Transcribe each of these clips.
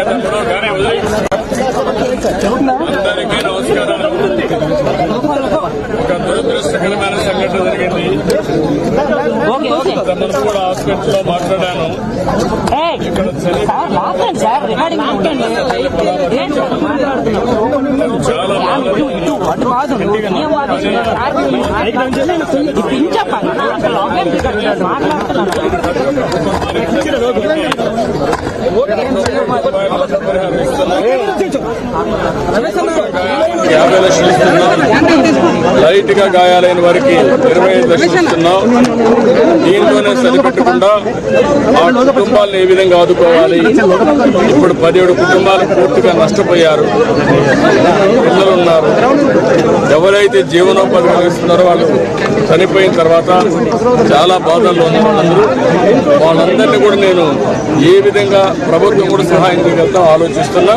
తమ్ముడు కానీ అందరికీ నమస్కారాలు ఒక దురదృష్టకరమైన సంఘటన జరిగింది తమను కూడా హాస్పిటల్లో మాట్లాడాను చాలా మాట్లాడుతున్నాను. యాభై లక్షలు ఇస్తున్నాం. లైట్గా గాయాలైన వారికి ఇరవై ఐదు లక్షలు ఇస్తున్నాం. దీంతోనే సరిపెట్టకుండా ఆ కుటుంబాలను ఏ విధంగా ఆదుకోవాలి? ఇప్పుడు పదిహేడు కుటుంబాలు పూర్తిగా నష్టపోయారు. పిల్లలు ఉన్నారు. ఎవరైతే జీవనోపాధి కలిగిస్తున్నారో వాళ్ళు చనిపోయిన తర్వాత చాలా బాధల్లో ఉన్నారు అందరూ. వాళ్ళందరినీ కూడా నేను ఏ విధంగా ప్రభుత్వం కూడా సహాయం చేయగలుగుతా ఆలోచిస్తున్నా.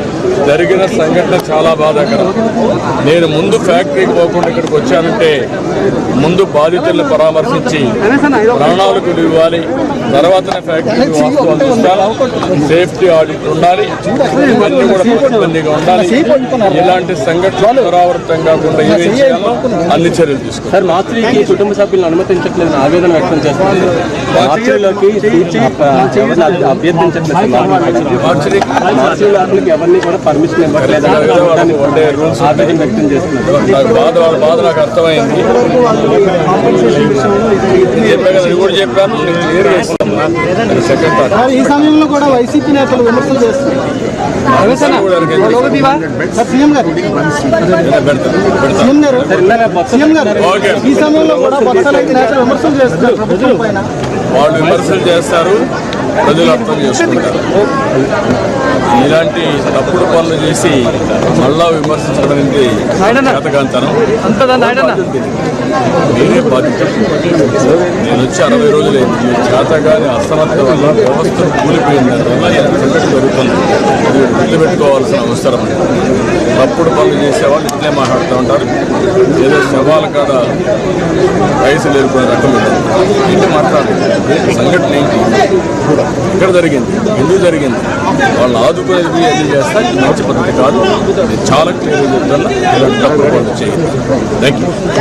జరిగిన సంఘటన చాలా బాధాకరం. నేను ముందు ఫ్యాక్టరీకి పోకుండా ఇక్కడికి వచ్చానంటే ముందు బాధితులను పరామర్శించి ప్రాణాలకు ఇవ్వాలి. తర్వాతనే ఫ్యాక్టరీకి వాస్తవాలు చూస్తాను. సేఫ్టీ ఆడిట్ ఉండాలి. ఇవన్నీ కూడా పకడ్బందీగా ఉండాలి. ఇలాంటి సంఘటనలు పునరావృతం కాకుండా ఏమేం చేయాలో అన్ని చర్యలు తీసుకోవాలి. సార్ మార్చికి కుటుంబ సభ్యులను అనుమతించట్లేదు ఆవేదన వ్యక్తం చేస్తున్నారు. మార్చిలోకి అభ్యర్థించట్లేదు సార్ మార్చి మార్చికి మార్చి లోపలికి ఎవరిని కూడా పర్మిషన్ ఇవ్వట్లేదు ఆవేదన వ్యక్తం చేస్తున్నారు. బాధ వాళ్ళ బాధ నాకు అర్థమైంది. చెప్పా కదా ఇది కూడా చెప్పాను సెకండ్ ఈ సమయంలో కూడా వైసీపీ నేతలు విమర్శలు చేస్తున్నారు. ఈ సమయంలో కూడా విమర్శలు చేస్తున్నారు వాళ్ళు విమర్శలు చేస్తారు ప్రజలు అర్థం చేసుకుంటారు. ఇలాంటి తప్పుడు పనులు చేసి మళ్ళా విమర్శించడం అనేది చేతకాంతనం నేనే బాధ్యత. నేను వచ్చి అరవై రోజులైంది చేతగాని అసమర్థ వల్ల వ్యవస్థ కూలిపోయింది. అందువల్ల సంఘటన జరుగుతుంది. గుర్తుపెట్టుకోవాల్సిన అవసరం తప్పుడు పనులు చేసేవాళ్ళు ఇట్లే మాట్లాడుతూ ఉంటారు. ఏదో శవాల కాడ వయసు లేరుకునే రకం ఇది. మాట్లాడలేదు సంఘటన ఏంటి? ఎక్కడ జరిగింది? ఎందుకు జరిగింది? వాళ్ళు ఆదుకునేది అది చేస్తా మంచి పద్ధతి కాదు. చాలా క్లియర్గా చెప్తాను ఇలాంటి తప్పుడు పనులు చేయండి థ్యాంక్ యూ